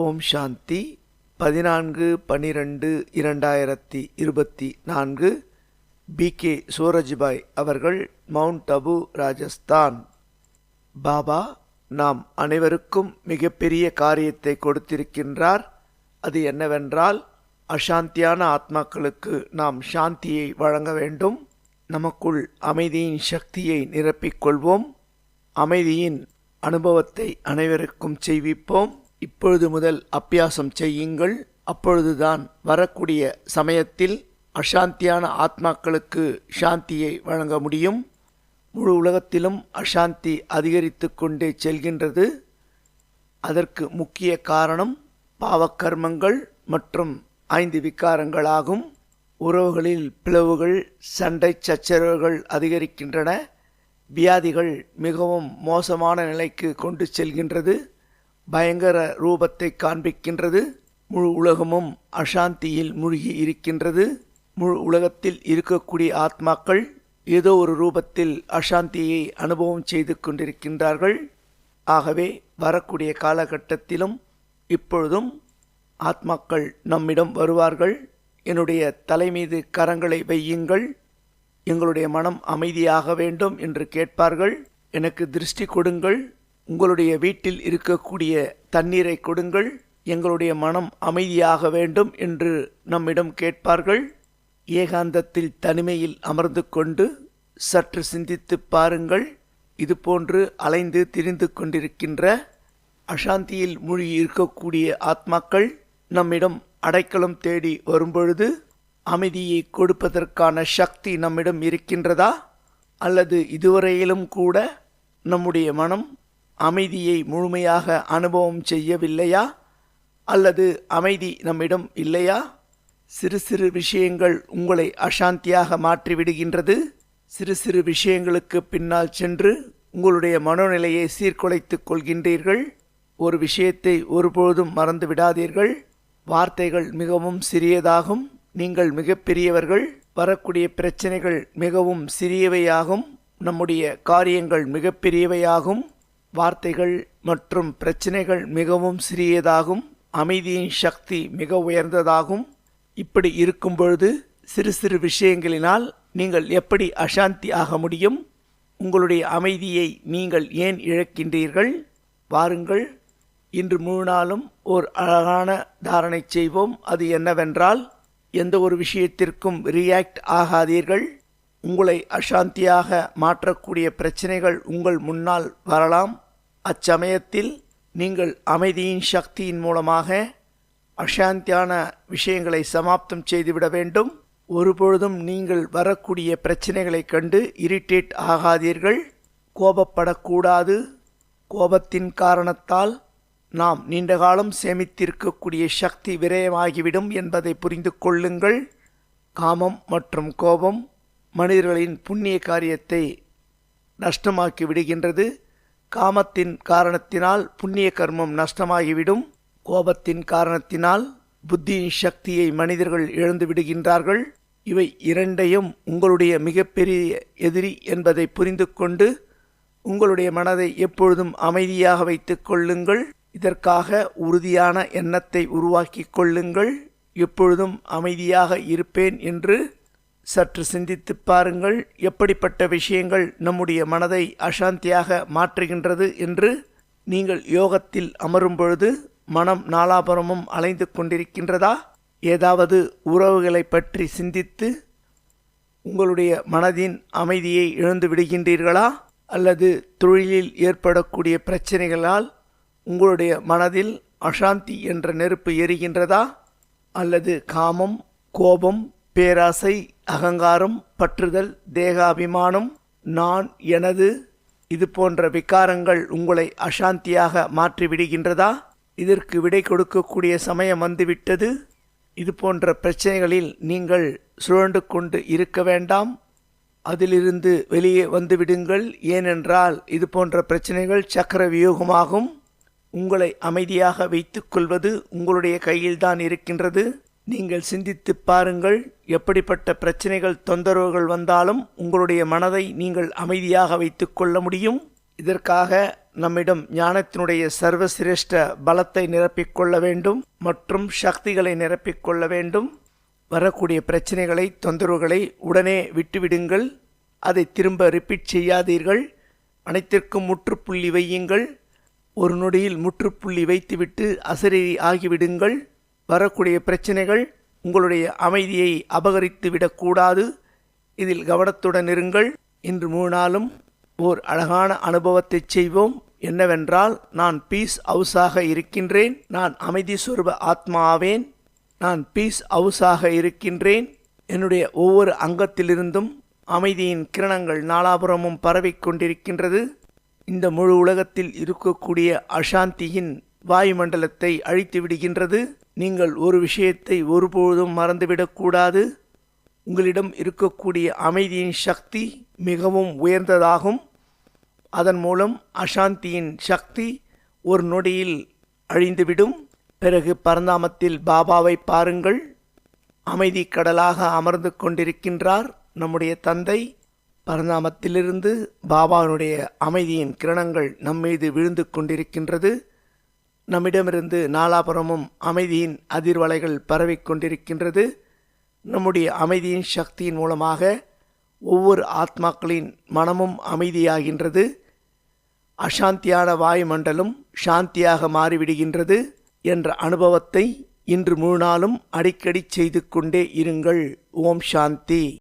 ஓம் சாந்தி. பதினான்கு பன்னிரெண்டு இரண்டாயிரத்தி இருபத்தி நான்கு. பி. கே. சூரஜ்பாய் அவர்கள் மவுண்ட் அபு ராஜஸ்தான். பாபா நாம் அனைவருக்கும் மிகப்பெரிய காரியத்தை கொடுத்திருக்கின்றார். அது என்னவென்றால் அசாந்தியான ஆத்மாக்களுக்கு நாம் சாந்தியை வழங்க வேண்டும். நமக்குள் அமைதியின் சக்தியை நிரப்பிக்கொள்வோம் அமைதியின் அனுபவத்தை அனைவருக்கும் செய்விப்போம். இப்பொழுது முதல் அப்பியாசம் செய்யுங்கள். அப்பொழுதுதான் வரக்கூடிய சமயத்தில் அசாந்தியான ஆத்மாக்களுக்கு சாந்தியை வழங்க முடியும். முழு உலகத்திலும் அசாந்தி அதிகரித்து கொண்டே செல்கின்றது. அதற்கு முக்கிய காரணம் பாவக்கர்மங்கள் மற்றும் ஐந்து விகாரங்களாகும் உறவுகளில் பிளவுகள் சண்டை சச்சரவுகள் அதிகரிக்கின்றன. வியாதிகள் மிகவும் மோசமான நிலைக்கு கொண்டு செல்கின்றது. பயங்கர ரூபத்தை காண்பிக்கின்றது முழு உலகமும் அசாந்தியில் மூழ்கி இருக்கின்றது. முழு உலகத்தில் இருக்கக்கூடிய ஆத்மாக்கள் ஏதோ ஒரு ரூபத்தில் அசாந்தியை அனுபவம் செய்து கொண்டிருக்கின்றார்கள். ஆகவே வரக்கூடிய காலகட்டத்திலும் இப்பொழுதும் ஆத்மாக்கள் நம்மிடம் வருவார்கள். என்னுடைய தலை மீது கரங்களை வையுங்கள். எங்களுடைய மனம் அமைதியாக வேண்டும் என்று கேட்பார்கள். எனக்கு திருஷ்டி கொடுங்கள். உங்களுடைய வீட்டில் இருக்கக்கூடிய தண்ணீரை கொடுங்கள். எங்களுடைய மனம் அமைதியாக வேண்டும் என்று நம்மிடம் கேட்பார்கள். ஏகாந்தத்தில் தனிமையில் அமர்ந்து கொண்டு சற்று சிந்தித்து பாருங்கள். இதுபோன்று அலைந்து திரிந்து கொண்டிருக்கின்ற அசாந்தியில் மூழ்கி இருக்கக்கூடிய ஆத்மாக்கள் நம்மிடம் அடைக்கலம் தேடி வரும்பொழுது அமைதியை கொடுப்பதற்கான சக்தி நம்மிடம் இருக்கின்றதா? அல்லது இதுவரையிலும் கூட நம்முடைய மனம் அமைதியை முழுமையாக அனுபவம் செய்யவில்லையா? அல்லது அமைதி நம்மிடம் இல்லையா? சிறு சிறு விஷயங்கள் உங்களை அசாந்தியாக மாற்றிவிடுகின்றது. சிறு சிறு விஷயங்களுக்கு பின்னால் சென்று உங்களுடைய மனோநிலையை சீர்குலைத்துக் கொள்கின்றீர்கள். ஒரு விஷயத்தை ஒருபொழுதும் மறந்து விடாதீர்கள். வார்த்தைகள் மிகவும் சிறியதாகும். நீங்கள் மிகப்பெரியவர்கள் வரக்கூடிய பிரச்சனைகள் மிகவும் சிறியவையாகும். நம்முடைய காரியங்கள் மிகப்பெரியவையாகும் வார்த்தைகள் மற்றும் பிரச்சனைகள் மிகவும் சிறியதாகும் அமைதியின் சக்தி மிக உயர்ந்ததாகும். இப்படி இருக்கும் பொழுது சிறு சிறு விஷயங்களினால் நீங்கள் எப்படி அசாந்தி ஆக முடியும்? உங்களுடைய அமைதியை நீங்கள் ஏன் இழக்கின்றீர்கள்? வாருங்கள் இன்று முழு நாளும் ஓர் அழகான தாரணை செய்வோம். அது என்னவென்றால் எந்த ஒரு விஷயத்திற்கும் ரியாக்ட் ஆகாதீர்கள். உங்களை அசாந்தியாக மாற்றக்கூடிய பிரச்சனைகள் உங்கள் முன்னால் வரலாம். அச்சமயத்தில் நீங்கள் அமைதியின் சக்தியின் மூலமாக அசாந்தியான விஷயங்களை சமாப்தம் செய்துவிட வேண்டும். ஒருபொழுதும் நீங்கள் வரக்கூடிய பிரச்சனைகளைக் கண்டு இரிட்டேட் ஆகாதீர்கள். கோபப்படக்கூடாது. கோபத்தின் காரணத்தால் நாம் நீண்ட காலம் சேமித்திருக்கக்கூடிய சக்தி விரயமாகிவிடும் என்பதை புரிந்து கொள்ளுங்கள். காமம் மற்றும் கோபம் மனிதர்களின் புண்ணிய காரியத்தை நஷ்டமாக்கி விடுகின்றது. காமத்தின் காரணத்தினால் புண்ணிய கர்மம் நஷ்டமாகிவிடும். கோபத்தின் காரணத்தினால் புத்தியின் சக்தியை மனிதர்கள் இழந்து விடுகின்றார்கள். இவை இரண்டையும் உங்களுடைய மிகப்பெரிய எதிரி என்பதை புரிந்து கொண்டு உங்களுடைய மனதை எப்பொழுதும் அமைதியாக வைத்துக் கொள்ளுங்கள். இதற்காக உறுதியான எண்ணத்தை உருவாக்கி கொள்ளுங்கள். எப்பொழுதும் அமைதியாக இருப்பேன் என்று சற்று சிந்தித்து பாருங்கள் எப்படிப்பட்ட விஷயங்கள் நம்முடைய மனதை அசாந்தியாக மாற்றுகின்றது என்று நீங்கள் யோகத்தில் அமரும் பொழுது மனம் நாலாபுரமும் அலைந்து கொண்டிருக்கின்றதா? ஏதாவது உறவுகளை பற்றி சிந்தித்து உங்களுடைய மனதின் அமைதியை இழந்து விடுகின்றீர்களா? அல்லது தொழிலில் ஏற்படக்கூடிய பிரச்சனைகளால் உங்களுடைய மனதில் அசாந்தி என்ற நெருப்பு எரிகின்றதா? அல்லது காமம் கோபம் பேராசை அகங்காரம் பற்றுதல் தேகாபிமானம் நான் எனது இது போன்ற விகாரங்கள் உங்களை அசாந்தியாக மாற்றிவிடுகின்றதா? இதற்கு விடை கொடுக்கக்கூடிய சமயம் வந்துவிட்டது. இது போன்ற பிரச்சனைகளில் நீங்கள் சுழண்டு கொண்டு இருக்க வேண்டாம். அதிலிருந்து வெளியே வந்துவிடுங்கள். ஏனென்றால் இது போன்ற பிரச்சனைகள் சக்கர வியூகமாகும் உங்களை அமைதியாக வைத்துக்கொள்வது உங்களுடைய கையில்தான் இருக்கின்றது. நீங்கள் சிந்தித்து பாருங்கள் எப்படிப்பட்ட பிரச்சனைகள் தொந்தரவுகள் வந்தாலும் உங்களுடைய மனதை நீங்கள் அமைதியாக வைத்துக்கொள்ள முடியும். இதற்காக நம்மிடம் ஞானத்தினுடைய சர்வசிரேஷ்ட பலத்தை நிரப்பிக்கொள்ள வேண்டும் மற்றும் சக்திகளை நிரப்பிக்கொள்ள வேண்டும். வரக்கூடிய பிரச்சனைகளை தொந்தரவுகளை உடனே விட்டுவிடுங்கள். அதை திரும்ப ரிப்பீட் செய்யாதீர்கள். அனைத்திற்கும் முற்றுப்புள்ளி வையுங்கள். ஒரு நொடியில் முற்றுப்புள்ளி வைத்துவிட்டு அசரீரி ஆகிவிடுங்கள். வரக்கூடிய பிரச்சனைகள் உங்களுடைய அமைதியை அபகரித்து விடக்கூடாது. இதில் கவனத்துடன் இருங்கள். இன்று மூணு நாளும் ஓர் அழகான அனுபவத்தை செய்வோம். என்னவென்றால் நான் பீஸ் ஹவுஸாக இருக்கின்றேன். நான் அமைதி சொருப ஆத்மா ஆவேன் நான் பீஸ் ஹவுஸாக இருக்கின்றேன். என்னுடைய ஒவ்வொரு அங்கத்திலிருந்தும் அமைதியின் கிரணங்கள் நாலாபுரமும் பரவிக் கொண்டிருக்கின்றது. இந்த முழு உலகத்தில் இருக்கக்கூடிய அசாந்தியின் வாயுமண்டலத்தை அழித்து விடுகின்றது. நீங்கள் ஒரு விஷயத்தை ஒருபொழுதும் மறந்துவிடக்கூடாது. உங்களிடம் இருக்கக்கூடிய அமைதியின் சக்தி மிகவும் உயர்ந்ததாகும். அதன் மூலம் அசாந்தியின் சக்தி ஒரு நொடியில் அழிந்துவிடும். பிறகு பரந்தாமத்தில் பாபாவை பாருங்கள். அமைதி கடலாக அமர்ந்து கொண்டிருக்கின்றார் நம்முடைய தந்தை. பரந்தாமத்திலிருந்து பாபாவினுடைய அமைதியின் கிரணங்கள் நம்மீது விழுந்து கொண்டிருக்கின்றது. நம்மிடமிருந்து நாலாபுரமும் அமைதியின் அதிர்வலைகள் பரவிக் கொண்டிருக்கின்றது. நம்முடைய அமைதியின் சக்தியின் மூலமாக ஒவ்வொரு ஆத்மாக்களின் மனமும் அமைதியாகின்றது. அசாந்தியான வாயுமண்டலம் சாந்தியாக மாறிவிடுகின்றது என்ற அனுபவத்தை இன்று முழு நாளும் அடிக்கடி செய்து கொண்டே இருங்கள். ஓம் சாந்தி.